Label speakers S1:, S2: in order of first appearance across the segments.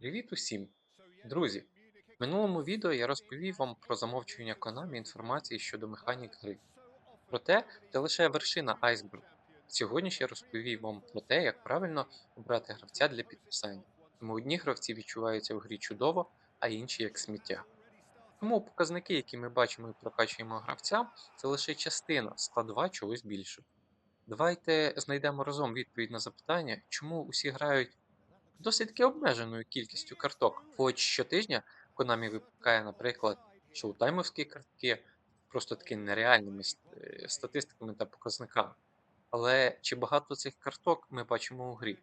S1: Привіт усім! Друзі! В минулому відео я розповів вам про замовчування Konami інформації щодо механік гри. Проте це лише вершина айсбергу. Сьогодні я розповів вам про те, як правильно обрати гравця для підписання. Тому одні гравці відчуваються в грі чудово, а інші як сміття. Тому показники, які ми бачимо і прокачуємо гравцям, це лише частина складова чогось більшого. Давайте знайдемо разом відповідь на запитання, чому усі грають досить обмеженою кількістю карток. Хоч щотижня Konami випускає, наприклад, шоутаймовські картки просто таки нереальними е, статистиками та показниками. Але чи багато цих карток ми бачимо у грі?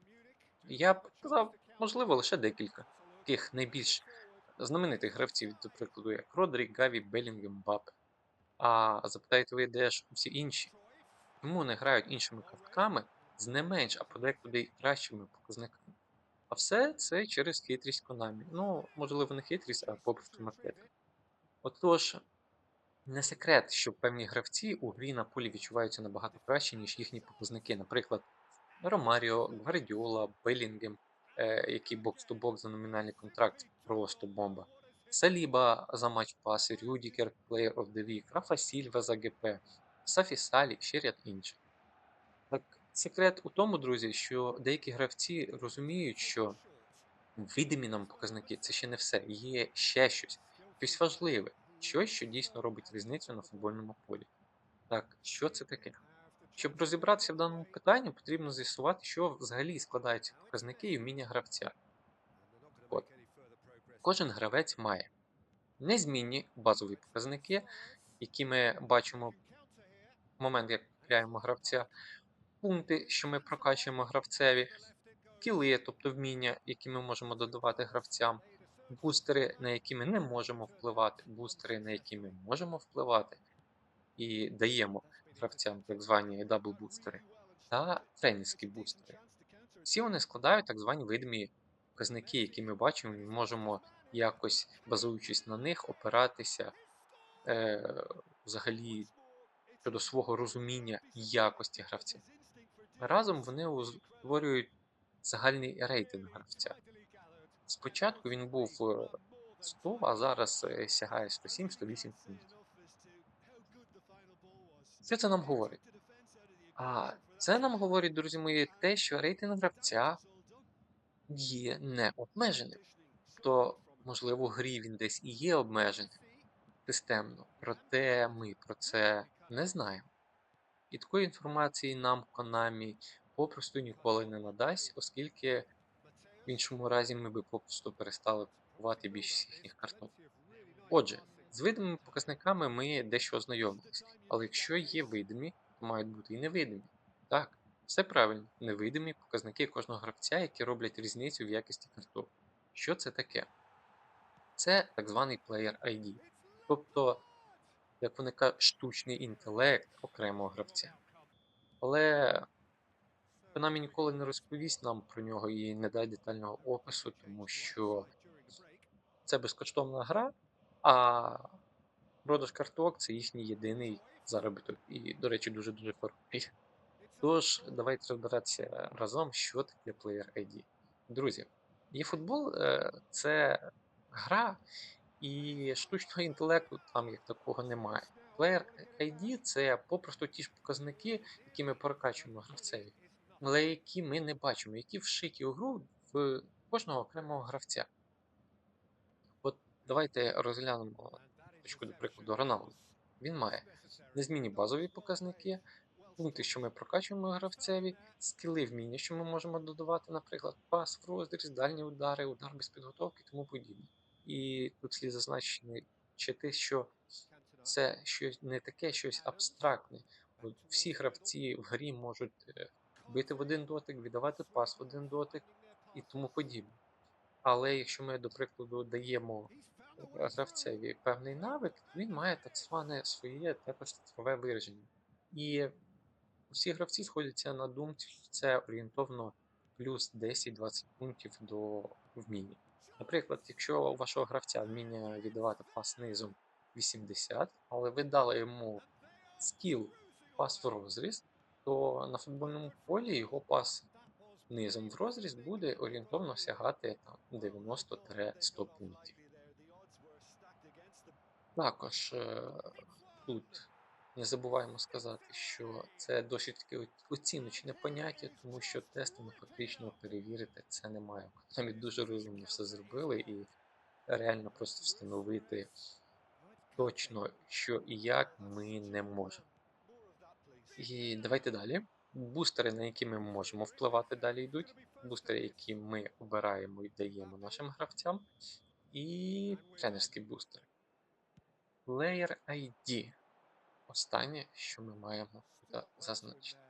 S1: Я б сказав, можливо, лише декілька таких найбільш знаменитих гравців, до прикладу, як Родрі, Гаві, Белінгем, Бапе. А запитаєте ви, де ж всі інші? Чому не грають іншими картками з не менш, а подекуди кращими показниками? А все це через хитрість Konami. Ну, можливо, не хитрість, а попросту маркетинг. Отож, не секрет, що певні гравці у грі на полі відчуваються набагато краще, ніж їхні показники. Наприклад, Ромаріо, Гвардіола, Белінгем, е, який бокс-то-бокс за номінальний контракт просто бомба. Саліба за матч паси, Рюдікер, Player of the Week, Рафа Сільва за ГП, Сафі Салі, ще ряд інших. Так, секрет у тому, друзі, що деякі гравці розуміють, що видимі нам показники це ще не все. Є ще щось, щось важливе, щось, що дійсно робить різницю на футбольному полі. Так, що це таке? Щоб розібратися в даному питанні, потрібно з'ясувати, що взагалі складаються показники і вміння гравця. От. Кожен гравець має незмінні базові показники, які ми бачимо в момент, як купляємо гравця, пункти, що ми прокачуємо гравцеві, кіли, тобто вміння, які ми можемо додавати гравцям, бустери, на які ми не можемо впливати, бустери, на які ми можемо впливати, і даємо гравцям так звані дабл-бустери, та тренерські бустери. Всі вони складають так звані видимі показники, які ми бачимо, і можемо якось, базуючись на них, опиратися е, взагалі щодо свого розуміння якості гравця. Разом вони утворюють загальний рейтинг гравця. Спочатку він був 100, а зараз е, сягає 107-108 пунктів. Що це нам говорить? А це нам говорить, друзі мої, те, що рейтинг гравця є необмеженим. То, можливо, в грі він десь і є обмеженим системно, проте ми про це не знаємо. І такої інформації нам Konami попросту ніколи не надасть, оскільки в іншому разі ми би попросту перестали купувати більшість їхніх карток. Отже, з видимими показниками ми дещо ознайомились, але якщо є видимі, то мають бути і невидимі. Так, все правильно, невидимі показники кожного гравця, які роблять різницю в якості карток. Що це таке? Це так званий Player ID. Тобто, як вони кажуть, штучний інтелект окремого гравця. Але Konami ніколи не розповість нам про нього і не дасть детального опису, тому що це безкоштовна гра, а продаж карток це їхній єдиний заробіток. І, до речі, дуже-дуже хороший. Тож, давайте розбиратися разом, що таке Player ID. Друзі, eFootball – це гра, і штучного інтелекту там як такого немає. Player ID це попросту ті ж показники, які ми прокачуємо гравцеві але які ми не бачимо, які вшиті у гру в кожного окремого гравця. От давайте розглянемо точку, до прикладу, Роналду. Він має незмінні базові показники, пункти, що ми прокачуємо гравцеві, скіли вміння, що ми можемо додавати, наприклад, пас в розріз, дальні удари, удар без підготовки і тому подібне. І тут слід зазначити, що це щось не таке щось абстрактне. Всі гравці в грі можуть е, бити в один дотик, віддавати пас в один дотик і тому подібне. Але якщо ми, до прикладу, даємо гравцеві певний навик, він має так зване своє також цифрове вираження. І всі гравці сходяться на думці, що це орієнтовно плюс 10-20 пунктів до вміння. Наприклад, якщо у вашого гравця вміння віддавати пас низом 80, але ви дали йому скіл пас в розріз, то на футбольному полі його пас низом в розріз буде орієнтовно сягати там 90-100 пунктів. Також е, тут не забуваємо сказати, що це досить таки о- оціночне поняття, тому що тестами фактично перевірити це немає. Навіть дуже розумно все зробили і реально просто встановити точно, що і як ми не можемо. І давайте далі. Бустери, на які ми можемо впливати, далі йдуть. Бустери, які ми обираємо і даємо нашим гравцям. І тренерський бустер. Player ID. Останнє, що ми маємо зазначити.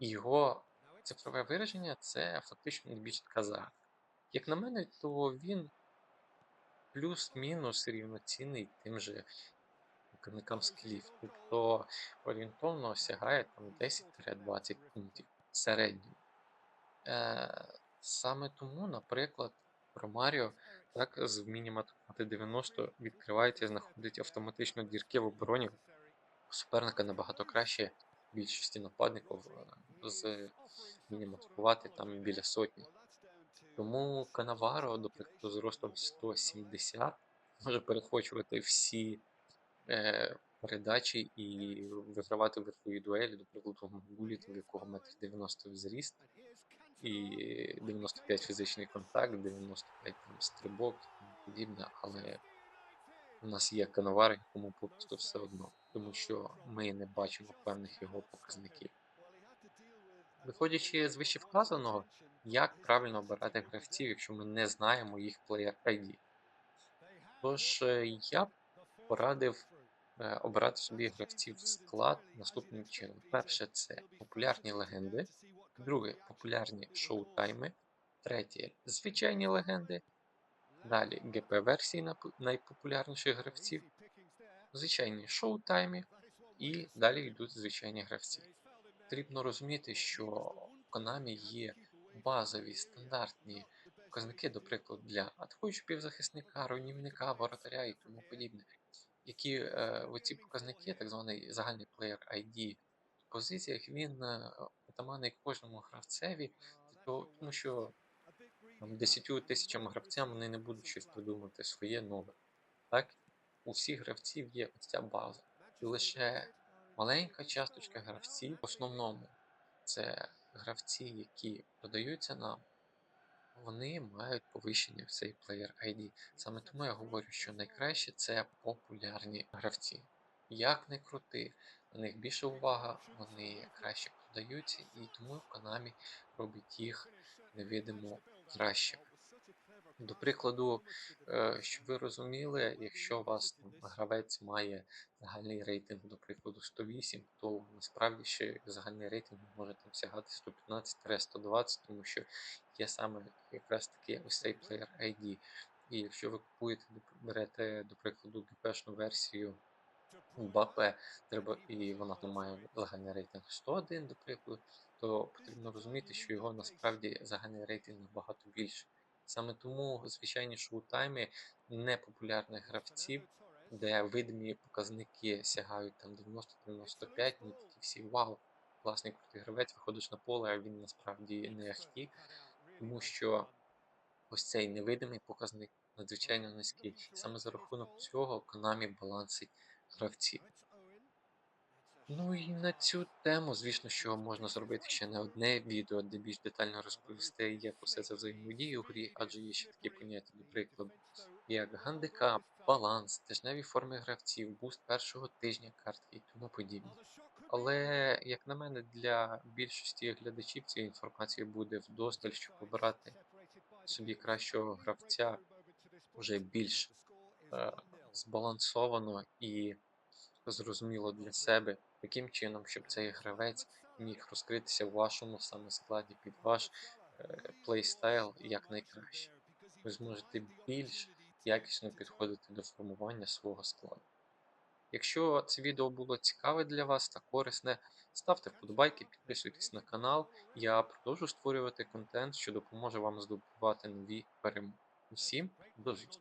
S1: Його цифрове вираження це фактично найбільш така. Як на мене, то він плюс-мінус рівноцінний тим же показникам скілів. Тобто орієнтовно сягає там 10-20 пунктів в середньому. Е, саме тому, наприклад, про Маріо так з вмінням атакувати 90 відкривається і знаходить автоматично дірки в обороні. Суперника набагато краще більшості нападників е, з вмінням атакувати там біля сотні. Тому Канаваро, до прикладу, з ростом 170 може перехочувати всі е, передачі і вигравати верхові дуелі, до прикладу, Гуліт, у якого метр 90 зріст, і 95 фізичний контакт, 95 там, стрибок і подібне, але у нас є Канавар, якому попросту все одно, тому що ми не бачимо певних його показників. Виходячи з вищевказаного, як правильно обирати гравців, якщо ми не знаємо їх плеєр ID? Тож е, я б порадив е, обирати собі гравців в склад наступним чином. Перше це популярні легенди, друге популярні шоу-тайми, третє звичайні легенди, далі ГП-версії найпопулярніших гравців, звичайні шоу-тайми і далі йдуть звичайні гравці. Потрібно розуміти, що в Konami є базові стандартні показники, до прикладу, для атакуючого півзахисника, руйнівника, воротаря і тому подібне, які е, оці показники, так званий загальний плеєр ID в позиціях, він е, притаманний кожному гравцеві, то- тому що 10 тисячам гравцям вони не будуть щось придумати своє нове. Так, у всіх гравців є ось ця база. І лише маленька часточка гравців, в основному це гравці, які продаються нам, вони мають повищення в цей Player ID. Саме тому я говорю, що найкраще це популярні гравці. Як не крути, на них більше увага, вони краще продаються, і тому Konami робить їх невидимо кращими. До прикладу, щоб ви розуміли, якщо у вас там гравець має загальний рейтинг, до прикладу, 108, то насправді ще загальний рейтинг може там сягати 115-120, тому що є саме якраз таки ось цей Player ID. І якщо ви купуєте, берете, до прикладу, ГПшну версію Мбаппе, треба, і вона там має загальний рейтинг 101, до прикладу, то потрібно розуміти, що його насправді загальний рейтинг набагато більший. Саме тому звичайні шоу-тайми непопулярних гравців, де видимі показники сягають там 90-95, ми такі всі вау, класний крутий гравець, виходиш на поле, а він насправді не ахті, тому що ось цей невидимий показник надзвичайно низький. Саме за рахунок цього Konami балансить гравців. Ну і на цю тему, звісно, що можна зробити ще не одне відео, де більш детально розповісти, як усе це взаємодіє у грі, адже є ще такі поняття, до прикладу, як гандикап, баланс, тижневі форми гравців, буст першого тижня картки і тому подібне. Але, як на мене, для більшості глядачів цієї інформації буде вдосталь, щоб обирати собі кращого гравця вже більш е, збалансовано і зрозуміло для себе, яким чином, щоб цей гравець міг розкритися в вашому саме складі під ваш е, плейстайл якнайкраще. Ви зможете більш якісно підходити до формування свого складу. Якщо це відео було цікаве для вас та корисне, ставте вподобайки, підписуйтесь на канал. Я продовжу створювати контент, що допоможе вам здобувати нові перемоги. Усім до зустрічі!